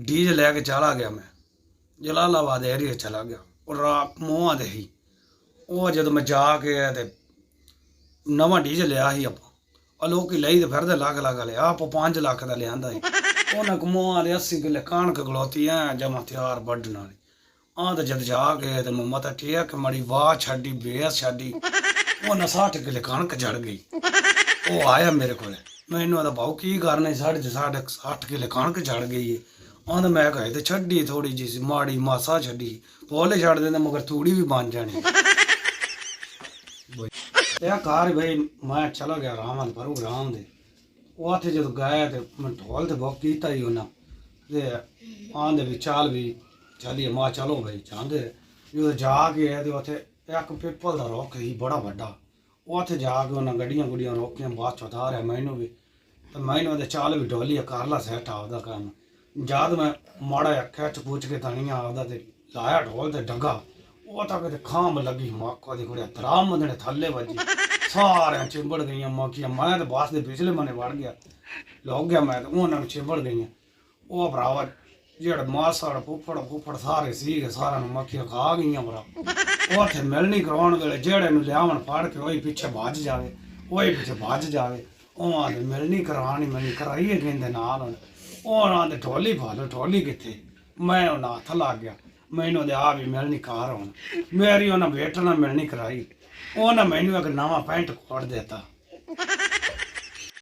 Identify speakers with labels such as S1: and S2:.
S1: DJ ਲੈ ਕੇ ਚਲਾ ਗਿਆ ਮੈਂ। ਜਲਾਲਾਬਾਦ ਏਰੀਆ ਚਲਾ ਗਿਆ। ਉਹ ਰਾਤ ਮੋਹਾਂ ਦੇ ਹੀ। ਉਹ ਜਦੋਂ ਮੈਂ ਜਾ ਕੇ ਤੇ ਨਵਾਂ ਡੀਜੇ ਲਿਆ ਸੀ ਆਪਾਂ। ਉਹ ਲੋਕੀ ਲਈ ਤੇ ਫਿਰਦੇ ਲੱਖ ਲੱਖ ਲਿਆ। ਆਪਾਂ 5 ਲੱਖ ਦਾ ਲਿਆਂਦਾ ਸੀ। ਉਹਨਾਂ ਕਮੋਆਂ ਦੇ 80 ਕਿੱਲੇ ਕਣਕ ਗਲੋਤੀ ਐ, ਜਮਾ ਤਿਆਰ ਵੱਢਣ ਵਾਲੀ। ਆਹ ਤੇ ਜਦ ਜਾ ਕੇ ਤੇ ਮੁੰਮਾ ਤਾਂ ਠੀਕ ਮੜੀ ਵਾਹ ਛੱਡੀ ਬੇਸ ਛੱਡੀ। ਉਹ ਨਾ 60 ਕਿੱਲੇ ਕਣਕ ਜੜ ਗਈ। ਉਹ ਆਇਆ ਮੇਰੇ ਕੋਲ। ਮੈਨੂੰ ਆਦਾ ਬਾਉ ਕੀ ਕਰਨੇ ਸਾਡੇ ਸਾਡੇ 60 ਕਿੱਲੇ ਕਣਕ ਜੜ ਗਈ ਏ। ਆਂਦਾ ਮੈਂ ਕਹੇ ਤੇ ਛੱਡੀ ਥੋੜੀ ਜੀ ਮਾੜੀ ਮਾਸਾ ਛੱਡੀ। ਪੋਲੇ ਛੱਡ ਦਿੰਦੇ ਮਗਰ ਥੋੜੀ ਵੀ ਬਣ ਜਾਣੀ। ਇਹ ਕਾਰ ਬਈ ਮੈਂ ਚਲਾ ਗਿਆ ਰਾਮਨ ਪ੍ਰੋਗਰਾਮ ਦੇ। ਉਹ ਉੱਥੇ ਜਦੋਂ ਗਏ ਤੇ ਮੈਂ ਢੋਲ ਤੇ ਬੁੱਕ ਕੀਤਾ ਹੀ ਉਹਨਾਂ। ਤੇ ਆਂਦੇ ਵੀ ਚਾਲ ਵੀ ਚੱਲੀਏ। ਮਾ ਚਲੋ ਬਈ ਚਾਹੁੰਦੇ ਜਦੋਂ ਜਾ ਕੇ ਆਏ ਤੇ ਉੱਥੇ ਇੱਕ ਪਿੱਪਲ ਦਾ ਰੁੱਖ ਸੀ ਬੜਾ ਵੱਡਾ। ਉਹ ਉੱਥੇ ਜਾ ਕੇ ਉਹਨਾਂ ਗੱਡੀਆਂ ਗੁੱਡੀਆਂ ਰੋਕੀਆਂ ਬਾਅਦ ਚ ਉਤਾਰਿਆ ਮੈਨੂੰ ਵੀ। ਤੇ ਮੈਨੂੰ ਉਹਦੇ ਚਾਲ ਵੀ ਢੋਲੀ ਕਰ ਲਾ ਸੈਟ ਆਪਦਾ ਕੰਮ। ਜਦ ਮੈਂ ਮਾੜਾ ਜਿਹਾ ਖਿੱਚ ਪੁੱਛ ਕੇ ਤਣੀਆਂ ਆਪਦਾ ਤੇ ਲਾਇਆ ਢੋਲ ਤੇ ਡੱਗਾ। ਉਹ ਤਾਂ ਕਿਤੇ ਖਾਂਬ ਲੱਗੀ ਮਾਕਾ ਦੀ ਕੁੜਿਆ ਤਰਾਮ ਦੇ ਥੱਲੇ ਵੱਜੀ। ਸਾਰਿਆਂ ਚਿੰਬੜ ਗਈਆਂ ਮਾਕੀਆਂ। ਮੈਂ ਤੇ ਬਾਸ ਦੇ ਪਿਛਲੇ ਮਨੇ ਵੜ ਗਿਆ। ਲੋਕ ਗਿਆ ਮੈਂ ਤੇ, ਉਹਨਾਂ ਨੂੰ ਚਿੰਬੜ ਗਈਆਂ। ਉਹ ਭਰਾਵਾ, ਜਿਹੜਾ ਮਾਸੜ, ਫੁੱਫੜ ਫੁੱਫੜ ਸਾਰੇ ਸੀਗੇ, ਸਾਰਿਆਂ ਨੂੰ ਮੱਖੀਆਂ ਖਾ ਗਈਆਂ ਭਰਾ ਉਹ ਉੱਥੇ ਮਿਲਣੀ ਕਰਾਉਣ ਵੇਲੇ ਜਿਹੜੇ ਨੂੰ ਲਿਆਵਣ ਫੜ ਕੇ, ਉਹੀ ਪਿੱਛੇ ਭੱਜ ਜਾਵੇ, ਉਹੀ ਪਿੱਛੇ ਭੱਜ ਜਾਵੇ। ਉਹ ਆਂਦੇ, ਮਿਲਣੀ ਕਰਾਣੀ ਮੈਨੂੰ ਕਰਾਈਏ ਕਹਿੰਦੇ ਨਾਲ ਹੁਣ। ਉਹਨਾਂ ਆਂਦੇ ਢੋਲੀ ਪਾ ਲਓ, ਢੋਲੀ ਕਿੱਥੇ? ਮੈਂ ਉਹਨਾਂ ਹੱਥ ਲੱਗ ਗਿਆ। ਮੈਨੂੰ ਤੇ ਆ ਵੀ ਮਿਲਣੀ ਕਾਰ ਹੁਣ ਮੇਰੀ ਉਹਨਾਂ ਵੇਟਰ ਨਾਲ ਮਿਲਣੀ ਕਰਾਈ। ਉਹਨਾਂ ਮੈਨੂੰ ਇੱਕ ਨਵਾਂ ਪੈਂਟ ਕੋਟ ਦਿੱਤਾ।